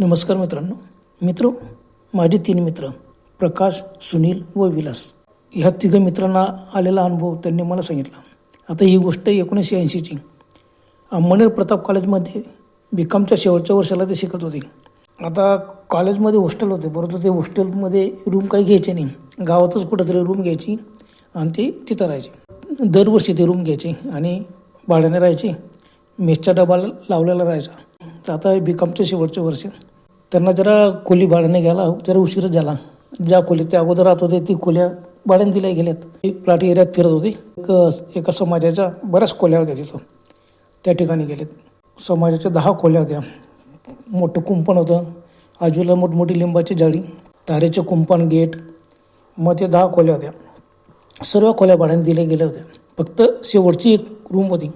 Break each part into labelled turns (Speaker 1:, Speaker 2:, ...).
Speaker 1: नमस्कार मित्रांनो. मित्र माझे तीन मित्र प्रकाश सुनील व विलास. ह्या तिघं मित्रांना आलेला अनुभव त्यांनी मला सांगितला. आता ही गोष्ट एकोणीसशे ऐंशीची. अंमनेर प्रताप कॉलेजमध्ये बी कॉमच्या शेवटच्या वर्षाला ते शिकत होते. आता कॉलेजमध्ये हॉस्टेल होते परंतु ते हॉस्टेलमध्ये रूम काही घ्यायचे नाही. गावातच कुठंतरी रूम घ्यायची आणि ते तिथं राहायचे. दरवर्षी ते रूम घ्यायचे आणि भाड्याने राहायचे. मेसचा डबा लावलेला राहायचा. तर आता बी कॉमच्या शेवटच्या वर्ष. त्यांना जरा खोली भाड्याने घ्यायला जरा उशीरच झाला. ज्या खोलीत त्या अगोदर राहत होते ती खोल्या भाड्याने दिल्या गेल्यात. ते प्लॉट एरियात फिरत होते. एक एका समाजाच्या बऱ्याच खोल्या होत्या तिथं. त्या ठिकाणी गेलेत. समाजाच्या दहा खोल्या होत्या. मोठं कुंपण होतं. आजूला मोठमोठी लिंबाची झाडी तारेचे कुंपण गेट. मग ते दहा खोल्या होत्या. सर्व खोल्या भाड्याने दिल्या गेल्या होत्या. फक्त शेवटची एक रूम होती.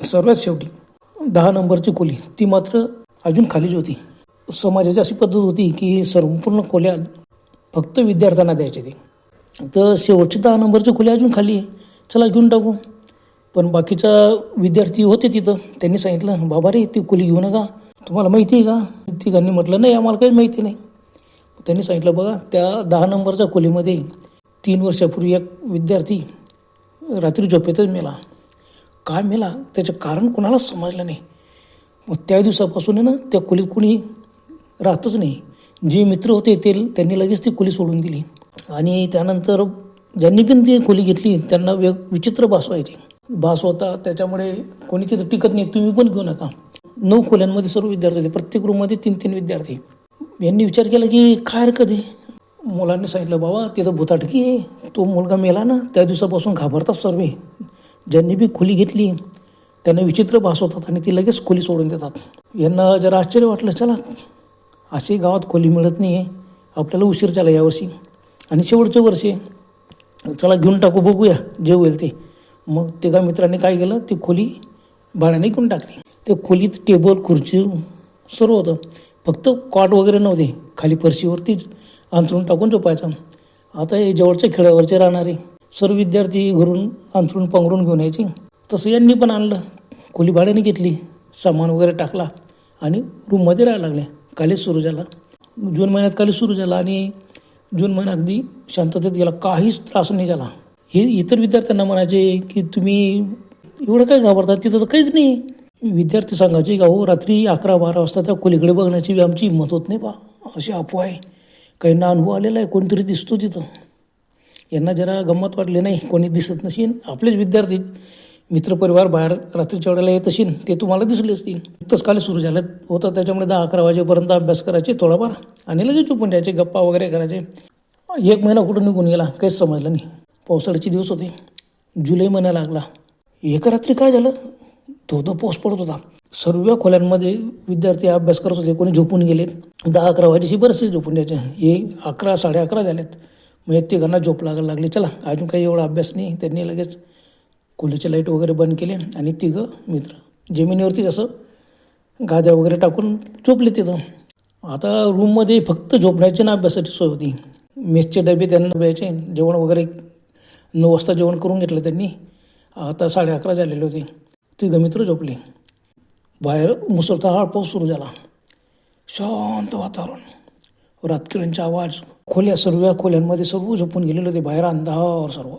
Speaker 1: सर्वात शेवटी दहा नंबरची खोली. ती मात्र अजून खालीच होती. समाजाची अशी पद्धत होती की संपूर्ण खोल्या फक्त विद्यार्थ्यांना द्यायचे ते. तर शेवटची दहा नंबरची खोली अजून खाली चला घेऊन टाकू. पण बाकीच्या विद्यार्थी होते तिथं. त्यांनी सांगितलं बाबा रे ती खोली घेऊ नका. तुम्हाला माहिती आहे का? तिघांनी म्हटलं नाही आम्हाला काही माहिती नाही. त्यांनी सांगितलं बघा त्या दहा नंबरच्या खोलीमध्ये तीन वर्षापूर्वी एक विद्यार्थी रात्री झोपेतच मेला. काय मेला? त्याचं कारण कोणालाच समजलं नाही. मग त्या दिवसापासून आहे ना त्या खोलीत कोणी राहतच नाही. जे मित्र होते ते त्यांनी लगेच ती खोली सोडून दिली. आणि त्यानंतर ज्यांनी पण ती खोली घेतली त्यांना वेग विचित्र भास व्हायची. भास होता त्याच्यामुळे कोणी तिथं टिकत नाही तुम्ही पण घेऊ नका. नऊ खोल्यांमध्ये सर्व विद्यार्थी होते. प्रत्येक रूममध्ये तीन तीन विद्यार्थी. यांनी विचार केला की काय हरकत आहे? मुलांनी सांगितलं बाबा तिथं भुताटकी आहे. तो मुलगा मेला ना त्या दिवसापासून घाबरतात सर्व. ज्यांनी बी खोली घेतली त्यांना विचित्र भास होतात आणि ती लगेच खोली सोडून देतात. यांना जरा आश्चर्य वाटलं चला अशी गावात खोली मिळत नाही आहे. आपल्याला उशीर झाला यावर्षी. आणि शेवटचं वर्ष आहे. चला घेऊन टाकू बघूया जे होईल ते. मग तिघा मित्रांनी काय केलं ती खोली भाड्याने घेऊन टाकली. ते खोलीत टेबल खुर्ची सर्व होतं. फक्त कॉट वगैरे नव्हते. खाली फरशीवरतीच अंथरून टाकून झोपायचं. आता हे जवळच्या खेड्यावरचे राहणारे सर्व विद्यार्थी घरून अंथरून पंगरून घेऊन यायचे. तसं यांनी पण आणलं. खोली भाड्याने घेतली. सामान वगैरे टाकला. आणि रूममध्ये राहायला लागले. कॉलेज सुरू झाला. जून महिन्यात कॉलेज सुरू झाला आणि जून महिना अगदी शांततेत गेला. काहीच त्रास नाही झाला. हे इतर विद्यार्थ्यांना म्हणायचे की तुम्ही एवढं काय घाबरता? तिथं तर काहीच नाही. विद्यार्थी सांगायचे का हो रात्री अकरा बारा वाजता त्या खोलीकडे बघण्याची बी आमची हिंमत होत नाही बा. अशी अफवा आहे. काहींना अनुभव आलेला आहे. कोणतरी दिसतो तिथं. यांना जरा गंमत वाटली नाही. कोणी दिसत नसेल आपलेच विद्यार्थी मित्रपरिवार बाहेर रात्रीच्या वेळेला येत असेल ते तुम्हाला दिसले असतील. तसं काल सुरू झालं. होतं त्याच्यामुळे दहा अकरा वाजेपर्यंत अभ्यास करायचे थोडाफार. आणि लगेच झोपून द्यायचे गप्पा वगैरे करायचे. एक महिना कुठं निघून गेला काहीच समजलं नाही. पावसाळ्याचे दिवस होते. जुलै महिना लागला. एका रात्री काय झालं? तो तो पाऊस पडत होता. सर्व खोल्यांमध्ये विद्यार्थी अभ्यास करत होते कोणी झोपून गेले. दहा अकरा वाजेशी बरेचसे झोपून द्यायचे. हे अकरा साडे अकरा झालेत. मग तिघांना झोप लागायला लागली. चला अजून काही एवढा अभ्यास नाही त्यांनी लगेच खोलीचे लाइट वगैरे बंद केले आणि तिघं मित्र. जमिनीवरती असं गाद्या वगैरे टाकून झोपले तिथं. आता रूममध्ये फक्त झोपण्याची ना अभ्यासाची सोय होती. मेसचे डबे त्यांना द्यायचे जेवण वगैरे नऊ वाजता जेवण करून घेतलं त्यांनी. आता साडे अकरा झालेले होते. तिघं मित्र झोपले. बाहेर मुसळधार पाऊस सुरू झाला. शांत वातावरण. रातकिळ्यांचा आवाज खोल्या सर्व खोल्यांमध्ये सर्व झोपून गेलेले होते. बाहेर अंधार सर्व.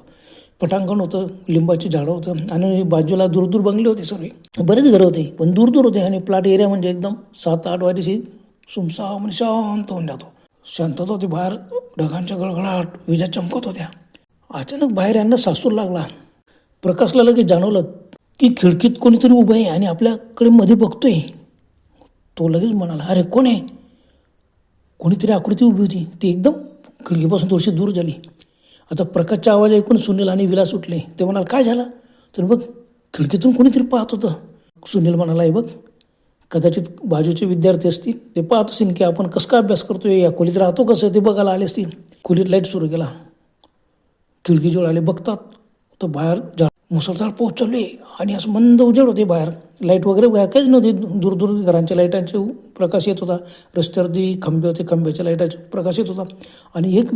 Speaker 1: पटांगण होतं लिंबाची झाडं होतं आणि बाजूला दूर दूर बंगले होते सर्व. बरेच घरं होते पण दूर दूर होते आणि प्लॉट एरिया म्हणजे एकदम सात आठ वाजेशी सुमसा म्हणजे शांत होऊन जातो. शांतता होती बाहेर ढगांच्या गळगळाट विजा चमकत होत्या. अचानक बाहेर यांना सासूर लागला. प्रकाशला लगेच जाणवलं की खिडकीत कोणीतरी उभं आहे आणि आपल्याकडे मध्ये बघतोय. तो लगेच म्हणाला अरे कोण आहे? कोणीतरी आकृती उभी होती. ती एकदम खिडकीपासून थोडीशी दूर झाली. आता प्रकाशचा आवाज ऐकून सुनील आणि विलास उठले. ते म्हणाल काय झालं? तर बघ खिडकीतून कोणीतरी पाहत होतं. सुनील म्हणाला आहे बघ कदाचित बाजूचे विद्यार्थी असतील. ते पाहत असतील की आपण कसं काय अभ्यास करतोय या खोलीत राहतो कसं? ते बघायला आले असतील. खोलीत लाइट सुरू केला. खिडकीजवळ आले बघतात. तर बाहेर जा. मुसळधार पाऊस चालू आहे आणि असं मंद उजेड होते बाहेर. लाइट वगैरे बाहेर काहीच नव्हते. दूर दूर घरांच्या लाईटांचे प्रकाश येत होता. रस्त्यावरती खंबे होते खंब्याच्या लाईटाचे प्रकाश येत होता. आणि एक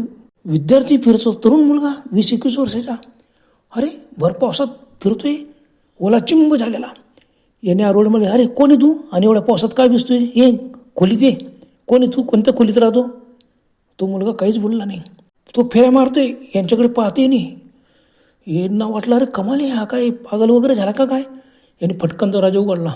Speaker 1: विद्यार्थी फिरतो तरुण मुलगा वीस एकवीस वर्षाचा. अरे भर पावसात फिरतोय ओला चिंब झालेला. याने आरोड म्हणले अरे कोण आहे तू? आणि एवढ्या पावसात काय दिसतोय? ये खोलीत ये. कोणी तू? कोणत्या खोलीत राहतो? तो मुलगा काहीच बोलला नाही. तो फेऱ्या मारतोय यांच्याकडे पाहते नाही. यांना वाटलं अरे कमाल आहे हा काय पागल वगैरे झाला का काय? यांनी फटकन दरवाजा उघडला.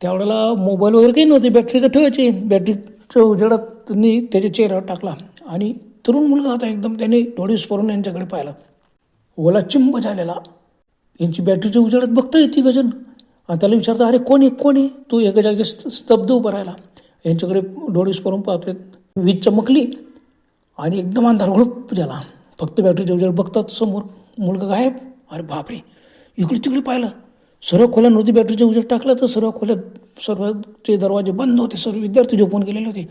Speaker 1: त्यावेळेला मोबाईल वगैरे काही नव्हते बॅटरी का ठेवायची? बॅटरीचं उजेडात त्यांनी त्याच्या चेहऱ्यावर टाकला. आणि तरुण मुलगा होता एकदम त्याने डोळे स्फोरून यांच्याकडे पाहिला. ओला चिंब झालेला. यांची बॅटरीच्या उजेडात बघतोय ती गजन. आणि त्याला विचारतं अरे कोण आहे कोण आहे? तो एका जागी स्त- स्तब्ध उभा राहिला. यांच्याकडे डोळे स्फोरून पाहतोय. वीज चमकली आणि एकदम अंधार घुळप झाला. फक्त बॅटरीच्या उजेड बघतात समोर. मुलगा गायब. अरे बापरे! इकडे तिकडे पाहिलं. सर्व खोल्यांवरती बॅटरीच्या बॅटरीचे उजेड टाकला तर सर्व खोल्यात सर्वचे दरवाजे बंद होते. सर्व विद्यार्थी झोपून गेलेले होते.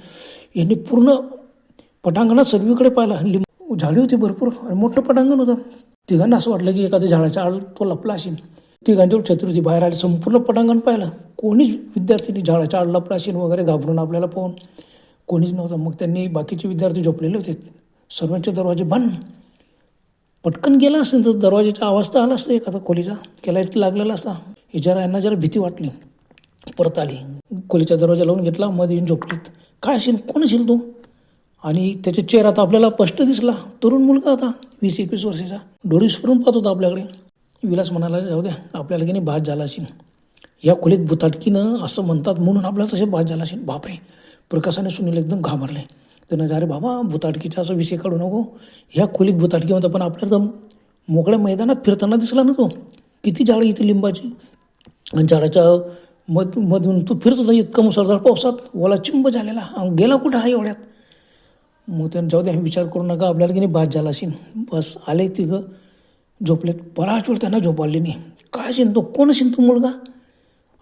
Speaker 1: यांनी पूर्ण पटांगणात सर्वीकडे पाहिला. लिंब झाडी होती भरपूर. आणि मोठं पटांगण होतं. तिघांना असं वाटलं की एखाद्या झाडाच्या आड तो लपला असेल. तिघांच्यावर छत्री होती बाहेर आली संपूर्ण पटांगण पाहिलं. कोणीच विद्यार्थ्यांनी झाडाच्या आड लपला असेल वगैरे घाबरून आपल्याला पाहून. कोणीच नव्हतं. मग त्यांनी बाकीचे विद्यार्थी झोपलेले होते. सर्वांचे दरवाजे बंद. पटकन गेला असेल तर दरवाजाचा आवाज तर आला असता एखादा खोलीचा. केला लागलेला असता. हे जरा यांना जरा भीती वाटली. परत आली. खोलीचा दरवाजा लावून घेतला. मध्ये येऊन झोपलीत. काय असेल? कोण असेल तू? आणि त्याच्या चेहरा तर आपल्याला स्पष्ट दिसला. तरुण मुलगा होता वीस एकवीस वर्षाचा. डोळी स्फुरून पाहत होता आपल्याकडे. विलास म्हणाला जाऊ द्या आपल्याला की नाही बाद झाला असेल. या खोलीत भुताटकीनं असं म्हणतात म्हणून आपल्याला तसे बाद झाला असेल. बापरे प्रकाशाने सुनील एकदम घाबरले. त्यानं अरे बाबा भुताटकीचा असा विषय काढू नको. ह्या खोलीत भुताटकी म्हणतात पण आपल्याला तर मोकळ्या मैदानात फिरताना दिसला ना तो. किती झाडं इथे लिंबाची. आणि झाडाच्या मध मधून तो फिरत होता इतकं मुसळधार पावसात. ओला चिंब झालेला. गेला कुठं हा एवढ्यात? मग त्यांना जाऊ द्या विचार करू नका आपल्याला की नाही बाद झाला असेल बस आले तिघं झोपलेत. बराच वेळ त्यांना झोप आली नाही काय असेल तो कोण असेल तो मुलगा?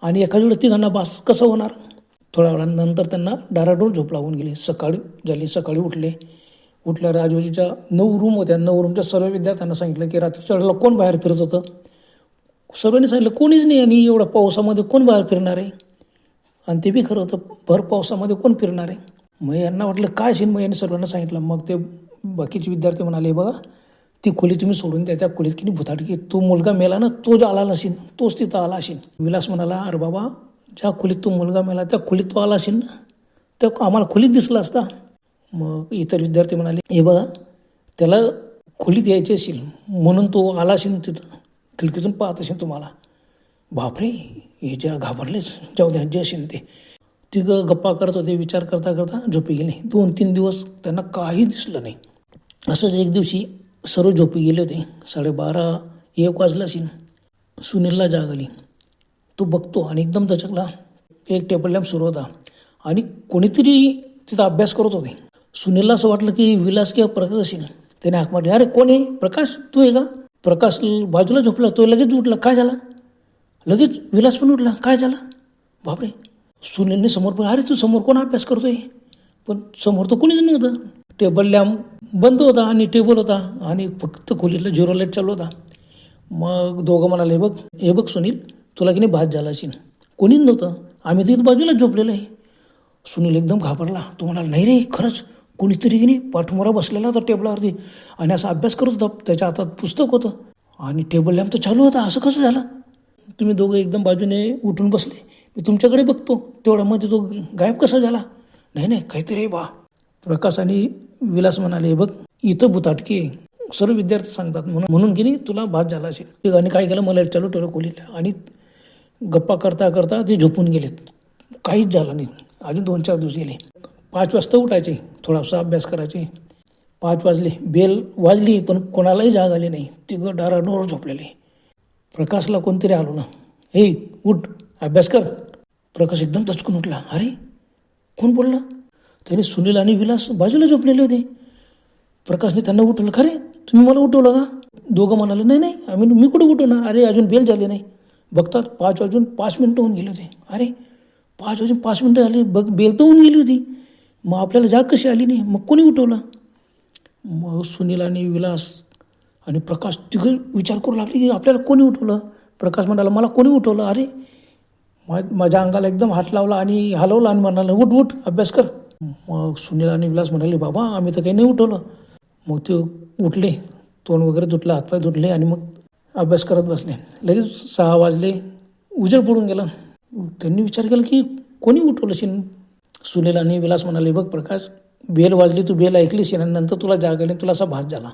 Speaker 1: आणि एखाद्या वेळेस तिघांना बास कसं होणार? थोड्या वेळानंतर त्यांना डाराडोर झोप लागून गेली. सकाळी झाली सकाळी उठले. उठल्या राजवाजीच्या नऊ रूम होत्या. नऊ रूमच्या सर्व विद्यार्थ्यांना सांगितलं की रात्रीच्या वेळेला कोण बाहेर फिरत होतं? सर्वांनी सांगितलं कोणीच नाही आणि एवढ्या पावसामध्ये कोण बाहेर फिरणार आहे? आणि ते बी खरं होतं भर पावसामध्ये कोण फिरणार आहे? मग यांना वाटलं काय असेल मग यांनी सर्वांना सांगितलं? मग ते बाकीचे विद्यार्थी म्हणाले बघा ती खोली तुम्ही सोडून द्या त्या खोलीत की नाही भुताटकी तो मुलगा मेला ना तो जो आला नसेल तोच तिथं आला असेल. विलास म्हणाला अरे बाबा ज्या खोलीत तो मुलगा मेला त्या खोलीत तो आला असेल ना त्या आम्हाला खोलीत दिसला असता. मग इतर विद्यार्थी म्हणाले हे बघा त्याला खोलीत यायचे असेल म्हणून तो आला असेल तिथं खिडकीतून पाहत असेल तुम्हाला. बापरे हे ज्या घाबरलेच जाऊ द्या जे असेल ते. तिघं गप्पा करत होते विचार करता करता झोपी गेले. दोन तीन दिवस त्यांना काही दिसलं नाही. असंच एक दिवशी सर्व झोपी गेले होते. साडेबारा एक वाजला असेल. सुनीलला जाग आली. तो बघतो आणि एकदम दचकला. एक टेबल लॅम्प सुरू होता आणि कोणीतरी तिथं अभ्यास करत होते. सुनीलला असं वाटलं की विलास किंवा प्रकाश असेल. त्याने हाक मारली. अरे कोण आहे? प्रकाश? तू आहे का? प्रकाश बाजूला झोपला. तो लगेच उठला. काय झाला? लगेच विलास पण उठला. काय झाला? बापरे सुनीलने समोर पण अरे तू समोर कोण अभ्यास करतोय? पण समोर तर कोणीच नव्हतं. टेबल लॅम्प बंद होता आणि टेबल होता आणि फक्त खोलीतला झिरो लाइट चालू होता. मग दोघं म्हणाले बघ हे बघ सुनील तुला की नाही भात झाला असेल. कोणीच नव्हतं. आम्ही तर इथं बाजूलाच झोपलेलं आहे. सुनील एकदम घाबरला. तो म्हणाला नाही रे खरंच कोणीतरी की नाही पाठमोरा बसलेला होता टेबलावरती आणि असा अभ्यास करत होता त्याच्या हातात पुस्तक होतं आणि टेबल लॅम्प तर चालू होता. असं कसं झालं? तुम्ही दोघं एकदम बाजूने उठून बसले. मी तुमच्याकडे बघतो. तेवढ्यामध्ये तो गायब कसा झाला? नाही नाही काहीतरी बा. प्रकाश आणि विलास म्हणाले बघ इथं भुताटकी आहे. सर्व विद्यार्थी सांगतात म्हणून म्हणून की नाही तुला भात झाला असेल. ते आणि काय केलं? मला चालू ठेवलं खोलीला आणि गप्पा करता करता ते झोपून गेलेत. काहीच झालं नाही. अजून दोन चार दिवस गेले. पाच वाजता उठायचे. थोडासा अभ्यास करायचे. पाच वाजले. बेल वाजली पण कोणालाही जाग आली नाही. तिघं डाराडोर झोपलेले. प्रकाशला कोणतरी आलो ना. हे उठ. अभ्यास कर. प्रकाश एकदम दचकून उठला. अरे कोण बोलला? त्याने सुनील आणि विलास बाजूला झोपलेले होते. प्रकाशने त्यांना उठवलं. खरे? तुम्ही मला उठवलं का? दोघं म्हणाले नाही नाही आम्ही मी कुठं उठवणार? अरे अजून बेल झाली नाही. बघतात पाच वाजून पाच मिनटं होऊन गेले होते. अरे पाच वाजून पाच मिनटं झाली बघ बेल तर होऊन गेली होती. मग आपल्याला जाग कशी आली नाही? मग कोणी उठवलं? मग सुनील आणि विलास आणि प्रकाश तिघं विचार करू लागले की आपल्याला कोणी उठवलं? प्रकाश म्हणाला मला कोणी उठवलं? अरे मा माझ्या अंगाला एकदम हात लावला आणि हलवला आणि म्हणाला उठ उठ अभ्यास कर. मग सुनील आणि विलास म्हणाले बाबा आम्ही तर काही नाही उठवलं. मग ते उठले तोंड वगैरे धुतलं हातपाय धुतले आणि मग अभ्यास करत बसले. लगेच सहा वाजले उजेड पडून गेला. त्यांनी विचार केला की कोणी उठवलं शिन? सुनील आणि विलास म्हणाले बघ प्रकाश बेल वाजली तू बेल ऐकलीस आणि नंतर तुला जाग आली तुला असा भास झाला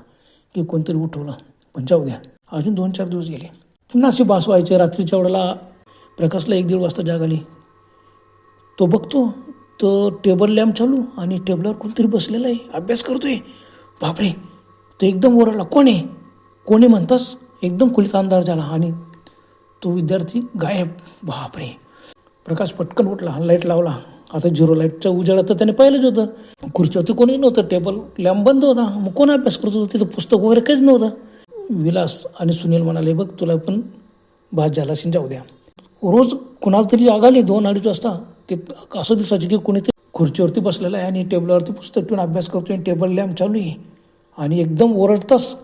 Speaker 1: की कोणतरी उठवलं. पण जाऊ द्या. अजून दोन चार दिवस गेले. पुन्हा अशी भास व्हायचे. रात्रीच्या वेळेला प्रकाशला एक दीड वाजता जाग आली. तो बघतो तो टेबल लॅम्प चालू आणि टेबलावर कोणतरी बसलेला आहे. अभ्यास करतोय. बापरे तो एकदम ओरडला. कोण आहे? कोणी म्हणतास? एकदम खोलीत अंधार झाला आणि तो विद्यार्थी गायब. बापरे. प्रकाश पटकन उठला लाइट लावला. आता झिरो लाईटच्या उजाळा तर त्याने पाहिलंच होतं. खुर्चीवरती कोणी नव्हतं. टेबल लॅम्प बंद होता. मग कोण अभ्यास करत होतं? तिथं पुस्तक वगैरे काहीच नव्हतं. विलास आणि सुनील म्हणाले बघ तुला पण भात झाला असेल जाऊ द्या. रोज कुणाला तरी जाग आली दोन अडीच वाजता की असं दिसायचं की कोणीतरी खुर्चीवरती बसलेलं आहे आणि टेबलावरती पुस्तक ठेवून अभ्यास करतोय आणि टेबल लॅम्प चालू आहे. आणि एकदम ओरडताच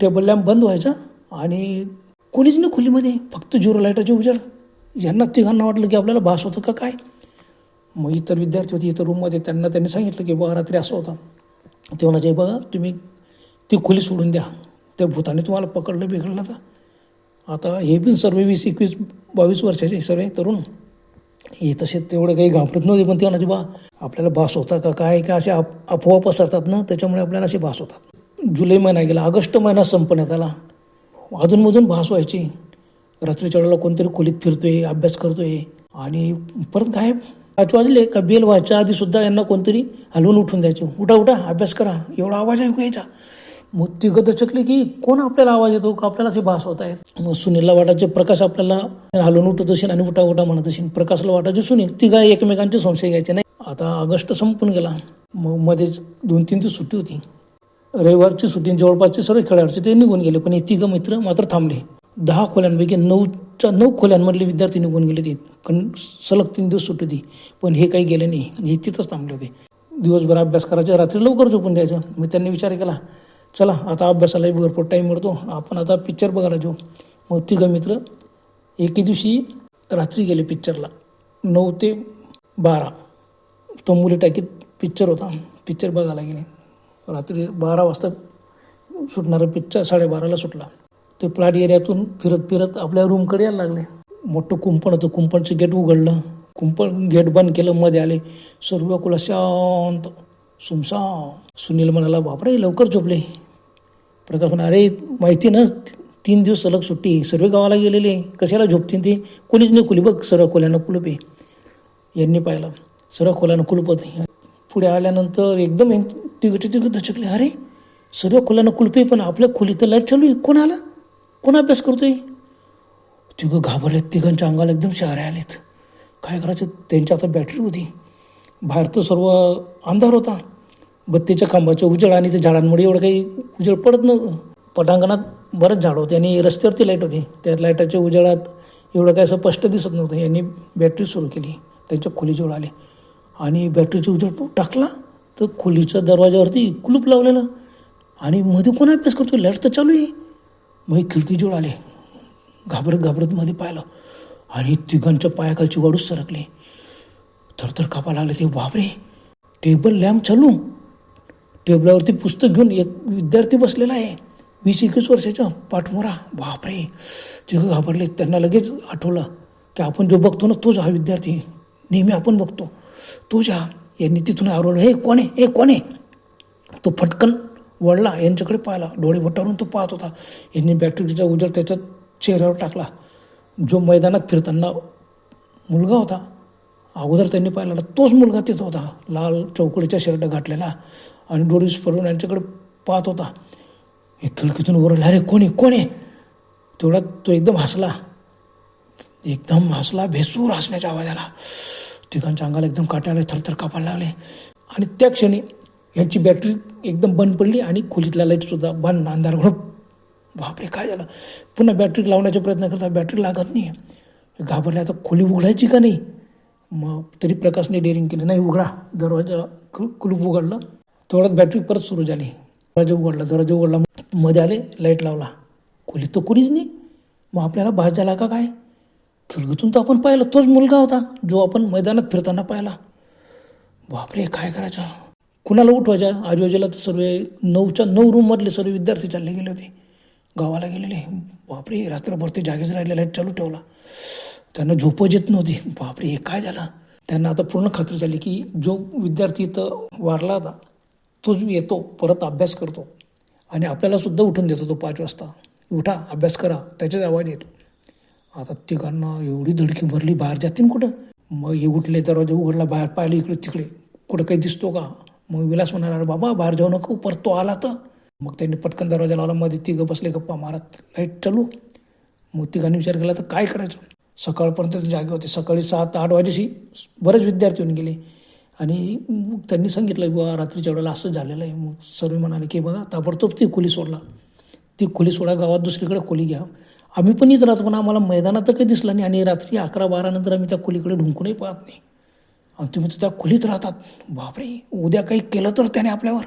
Speaker 1: टेबल लॅम्प बंद व्हायचा आणि कोणीच नाही खोलीमध्ये फक्त झिरो लाईटाचे उजेड. यांना तिघांना वाटलं की आपल्याला भास होतं का काय? मग इतर विद्यार्थी होते इतर रूममध्ये त्यांना त्यांनी सांगितलं की बघा रात्री असं होतं. ते म्हणायचे बघा तुम्ही ती खोली सोडून द्या. त्या भूताने तुम्हाला पकडलं बिघडलं तर. आता हे पण सर्व वीस एकवीस बावीस वर्षाचे सर्व तरुण हे तसे तेवढं काही घाबरत नव्हते पण ते म्हणायचे बा आपल्याला भास होता का काय का असे अफ अफवा पसरतात ना त्याच्यामुळे आपल्याला असे भास होतात. जुलै महिना गेला ऑगस्ट महिना संपण्यात आला. अधूनमधून भास व्हायची. रात्रीच्या वेळेला कोणतरी खोलीत फिरतोय अभ्यास करतोय आणि परत गायब. पाच वाजले का बेल व्हायच्या आधी सुद्धा यांना कोणतरी हलवून उठून द्यायचे. उठा उठा अभ्यास करा. एवढा आवाज ऐकू यायचा. मग तिघं दचकले की कोण आपल्याला आवाज येतो? का आपल्याला असे भास होत आहेत? मग सुनीलला वाटायचे प्रकाश आपल्याला हलवून उठत असेल आणि उठा उठा म्हणत असेल. प्रकाशला वाटायचे सुनील तिघा एकमेकांचे संशय घ्यायचे नाही. आता ऑगस्ट संपून गेला. मग मध्येच दोन तीन दिवस सुट्टी होती. रविवारची सुट्टी जवळपासचे सर्व खेळाडूचे ते निघून गेले पण हे तिघं मित्र मात्र थांबले. दहा खोल्यांपैकी नऊच्या नऊ खोल्यांमधले विद्यार्थी निघून गेले ते. कारण सलग तीन दिवस सुट्टी होती पण हे काही गेले नाही. हे तिथंच थांबले होते. दिवसभर अभ्यास करायचा रात्री लवकर झोपून द्यायचं. मग त्यांनी विचार केला चला आता अभ्यासालाही भरपूर टाईम मिळतो. आपण आता पिक्चर बघायला जाऊ. मग तिघं मित्र एके दिवशी रात्री गेले पिक्चरला नऊ ते बारा. तंबुली टाकीत पिक्चर होता. पिक्चर बघायला गेले. रात्री बारा वाजता सुटणारा पिक्चर साडेबाराला सुटला. ते प्लाट एरियातून फिरत फिरत आपल्या रूमकडे यायला लागले. मोठं कुंपण होतं. कुंपणचं गेट उघडलं. कुंपण गेट बंद केलं. मध्ये आले. सर्व कुला शांत. सुमसा सुनील म्हणाला बापरे लवकर झोपले. प्रकाश म्हणा अरे माहिती ना तीन दिवस सलग सुट्टी सर्व गावाला गेलेले कशाला झोपतील ते? कोणीच नाही खुली बघ. सर्व खोल्यानं कुलूप आहे. यांनी पाहिलं. सर्व खोल्यानं कुलूप होते. पुढे आल्यानंतर एकदम तिघ तिघ दचकले. अरे सर्व खोल्यानं कुलपे पण आपल्या खोलीत लाइट चालू आहे. कोण आला कोण अभ्यास करतोय? तिघं घाबरलेत. तिघांच्या अंगाला एकदम शहरे आलेत. काय करायचं? त्यांच्या आता बॅटरी होती. बाहेर तर सर्व अंधार होता. बत्तीच्या खांबाच्या उजेड आणि त्या झाडांमुळे एवढं काही उजेड पडत नव्हतं. पटांगणात बरंच झाड होते आणि रस्त्यावरती लाइट होती. त्या लाईटाच्या उजेडात एवढं काय असं स्पष्ट दिसत नव्हतं. यांनी बॅटरी सुरू केली. त्यांच्या खोलीजवळ आले. आणि बॅटरीची उजेड टाकला तर खोलीच्या दरवाजावरती कुलूप लावलेलं. आणि मध्ये कोण अभ्यास करतो लाइट तर चालू आहे. मग खिडकीजवळ आले. घाबरत घाबरत मध्ये पाहिलं. आणि तिघांच्या पायाखालची वाढूच सरकली. थरथर कापा लागले ते. बापरे! टेबल लॅम्प चालू. टेबलावरती पुस्तक घेऊन एक विद्यार्थी बसलेला आहे. वीस एकवीस वर्षाचा पाठमोरा. बापरे. तिघं घाबरले. त्यांना लगेच आठवलं की आपण जो बघतो ना तोच हा विद्यार्थी. नेहमी आपण बघतो. तोच हा यांनी तिथून आवडलं हे कोण आहे? हे कोण आहे? तो फटकन वळला यांच्याकडे पाहिला. डोळे वटारून तो पाहत होता. यांनी बॅटरीचा उजर त्याच्या चेहऱ्यावर टाकला. जो मैदानात फिरताना मुलगा होता. अगोदर त्यांनी पाहिला तोच मुलगा तिथं होता. लाल चौकडीचा शर्ट घातलेला आणि डोळी स्फरून यांच्याकडे पाहत होता. एक खिडकीतून ओरडला अरे कोणी? कोणी? तेवढ्यात तो एकदम हसला. एकदम हसला भेसूर हसण्याच्या आवाजाला. तिघांच्या अंगाला एकदम काटायला थरथर कापायला लागले. आणि त्या क्षणी यांची बॅटरी एकदम बंद पडली आणि खोलीतला लाईटसुद्धा बंद. अंधार घडप बापरे काय झालं? पुन्हा बॅटरी लावण्याचा प्रयत्न करता बॅटरी लागत नाही घाबरल्या आता खोली उघडायची का नाही? मग तरी प्रकाशने डेअरिंग केली. नाही उघडा. दरवाजा कु कुलूप उघडलं. तेवढ्यात बॅटरी परत सुरू झाली. दरवाजा उघडला. दरवाजा उघडला. मध्ये आले लाइट लावला. खोलीत तर कोणीच नाही. मग आपल्याला भास झाला का काय? खिडकीतून तर आपण पाहिलं तोच मुलगा होता जो आपण मैदानात फिरताना पाहिला. बापरे काय करायचं? कुणाला उठवायच्या आजूबाजूला तर सर्व नऊच्या नऊ रूममधले सर्व विद्यार्थी चालले गेले होते. गावाला गेलेले. बापरे रात्रभर ते जागेच राहिले लाइट चालू ठेवला. त्यांना झोपच येत नव्हती. बापरे हे काय झालं? त्यांना आता पूर्ण खात्री झाली की जो विद्यार्थी इथं वारला होता तोच येतो परत अभ्यास करतो. आणि आपल्याला सुद्धा उठून देतो तो पाच वाजता. उठा अभ्यास करा त्याच्याच आवाज येतो. आता तिघांना एवढी धडकी भरली बाहेर जातील कुठं? मग हे उठले दरवाजा उघडला बाहेर पाहिले इकडे तिकडे. कुठं काही दिसतो का? मग विलास म्हणाला बाबा बाहेर जाऊ नको परत तो आला तर. मग त्यांनी पटकन दरवाजा लावला मध्ये तिघं बसले गप्पा मारत लाइट चालू. मग तिघांनी विचार केला तर काय करायचं? सकाळपर्यंत जागे होते. सकाळी सात आठ वाजेशी बरेच विद्यार्थी येऊन गेले. आणि मग त्यांनी सांगितलं बुवा रात्रीच्या वेळेला असं झालेलं आहे. मग सर्व म्हणाले की बघा ताबडतोब ती खोली सोडला ती खोली सोडा गावात दुसरीकडे खोली घ्या. आम्ही पण इथं राहतो पण आम्हाला मैदानात तर काही दिसलं नाही. आणि रात्री अकरा बारानंतर आम्ही त्या खोलीकडे ढुंकूनही पाहत नाही. आणि तुम्ही तर त्या खोलीत राहतात. बापरे उद्या काही केलं तर त्याने आपल्यावर.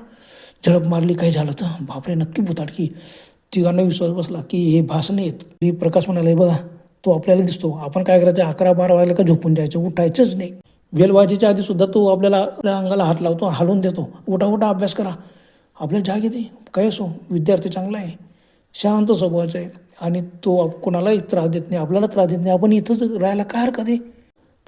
Speaker 1: झडप मारली काही झालं तर. बापरे नक्की भुताटकी तिघांना विश्वास बसला की हे भास नाही प्रकाश म्हणाले बघा तो आपल्याला दिसतो. आपण काय करायचं? अकरा बारा वाजले का झोपून जायचं? उठायचंच नाही. बेलवाजीच्या आधी सुद्धा तो आपल्याला आपल्या अंगाला हात लावतो हलवून देतो. उठा उठा अभ्यास करा. आपल्याला जाग येते काय असो? विद्यार्थी चांगला आहे. शांत स्वभावाचा आहे. आणि तो आप- कोणालाही त्रास देत नाही. आपल्याला त्रास देत नाही. आपण इथंच राहायला काय हरकत आहे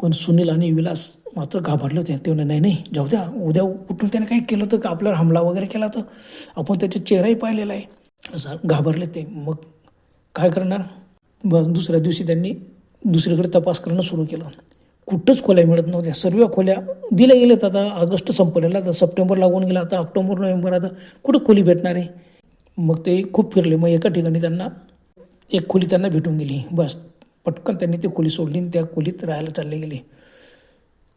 Speaker 1: पण सुनील आणि विलास मात्र घाबरले होते ते म्हणे नाही नाही जाऊ द्या. उद्या उठून त्याने काही केलं तर का? आपल्याला हमला वगैरे केला तर? आपण त्याचा चेहराही पाहिलेला आहे. असं घाबरले ते. मग काय करणार? दुसऱ्या दिवशी त्यांनी दुसरीकडे तपास करणं सुरू केलं. कुठंच खोल्या मिळत नव्हत्या. सर्व खोल्या दिल्या गेल्यात आता. ऑगस्ट संपलेला आता. सप्टेंबर लागून गेला आता. ऑक्टोबर नोव्हेंबर आता. कुठं खोली भेटणार आहे? मग ते खूप फिरले. मग एका ठिकाणी त्यांना एक खोली त्यांना भेटून गेली. बस. पटकन त्यांनी ती खोली सोडली आणि त्या खोलीत राहायला चालले गेले.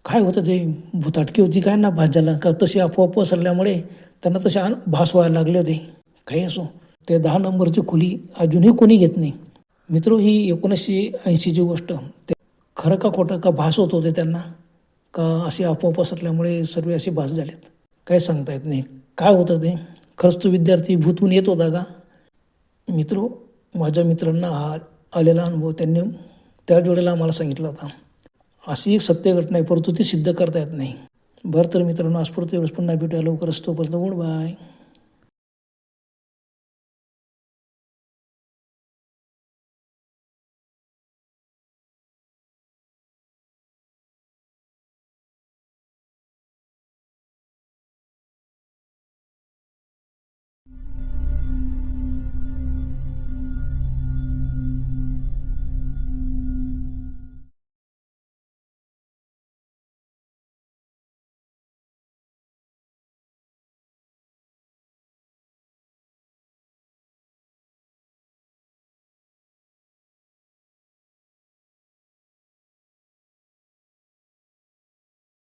Speaker 1: काय होतं ते? भुताटकी होती काय ना? भास झाला. का तशी अफवा पसरल्यामुळे त्यांना तसे भास व्हायला लागले होते. काही असो. ते दहा नंबरची खोली अजूनही कोणी घेत नाही. मित्र ही एकोणीसशे ऐंशीची गोष्ट ते खरं का खोटं का भास होत होते त्यांना? का अशी अफवा पसरल्यामुळे सर्व असे भास झालेत? काय सांगता येत नाही. काय होतं ते? खरंच तो विद्यार्थी भूतून येत होता का? मित्र माझ्या मित्रांना हा आलेला अनुभव त्यांनी त्याच वेळेला आम्हाला सांगितला होता. अशी एक सत्य घटना आहे परंतु ती सिद्ध करता येत नाही. बरं तर मित्रांनो आज एवढंच. पुन्हा भेटूया लवकरच. तोपर्यंत गुड बाय.